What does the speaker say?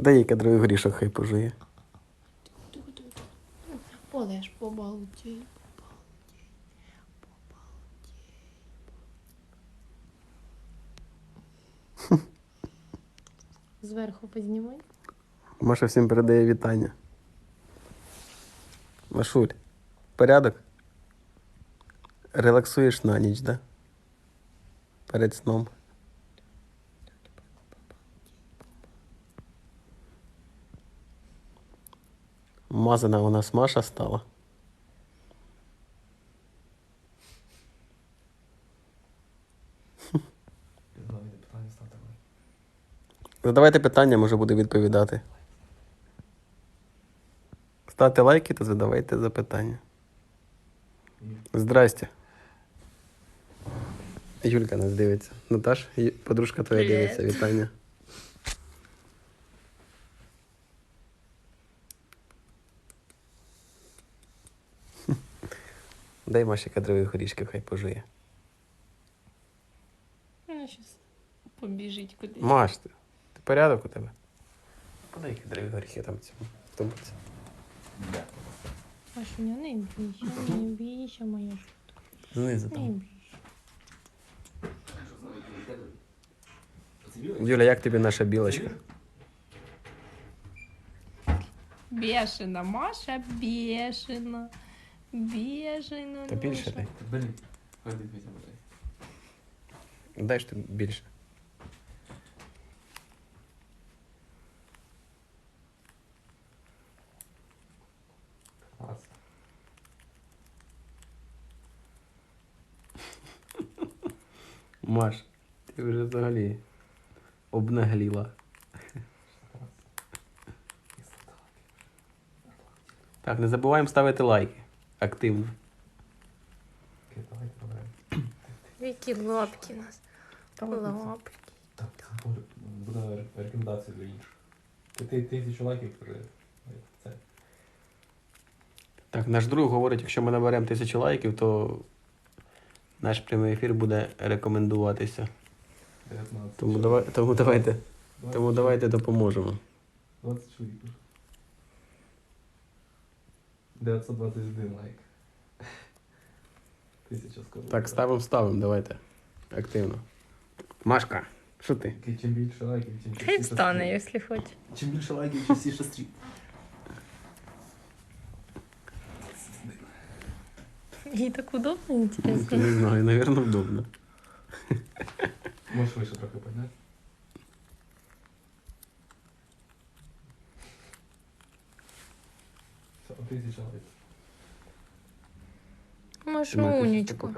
Дай їй кадровий горішок, хай пожує. Полеж, побалдій. Зверху познімай. Маша всім передає вітання. Машуль, порядок? Релаксуєш на ніч, да? Перед сном. Мазана у нас Маша стала. Задавайте питання, може буду відповідати. Ставте лайки та задавайте запитання. Здрасте. Юлька нас дивиться. Наташ, подружка твоя Привіт. дивиться. Вітання. Дай Маші кадрові горішки, хай пожує. Вона щас побіжить кудись. Маш, ти, ти порядок у тебе? Подай кадрові горіхи там цьому. в тумбурці. Машуня, не бійся, не бійся, моя шутка. Знизу Не там. бійся. Юля, як тобі наша білочка? Бешена, Маша, бешена. Бешена. Та більше дай. Блін, ходи блядь. Дай ж ти більше. Клас. Маш, ти вже взагалі обнагліла. Так, не забуваємо ставити лайки. Активно. Які лапки у нас. Лапки. Так, буде, рекомендація для інших. Ти, ти тисячу лайків при це. Так, наш друг говорить, якщо ми наберемо тисячу лайків, то наш прямий ефір буде рекомендуватися. 19. Тому, давай, тому давайте, 20 тому давайте допоможемо. 20 чоловік. 921 лайк. Тисяча скоро. Так, ставимо, ставимо, давайте. Активно. Машка, що ти? Окей, Чим більше лайків, тим Хай частіше встане, стрім. якщо хоче. Чим більше лайків, частіше стрім. Їй так удобно, інтересно. не знаю, напевно, вдобно. Можеш вище трохи підняти? Все, тисяча лайків. Ти маєш Машунечко.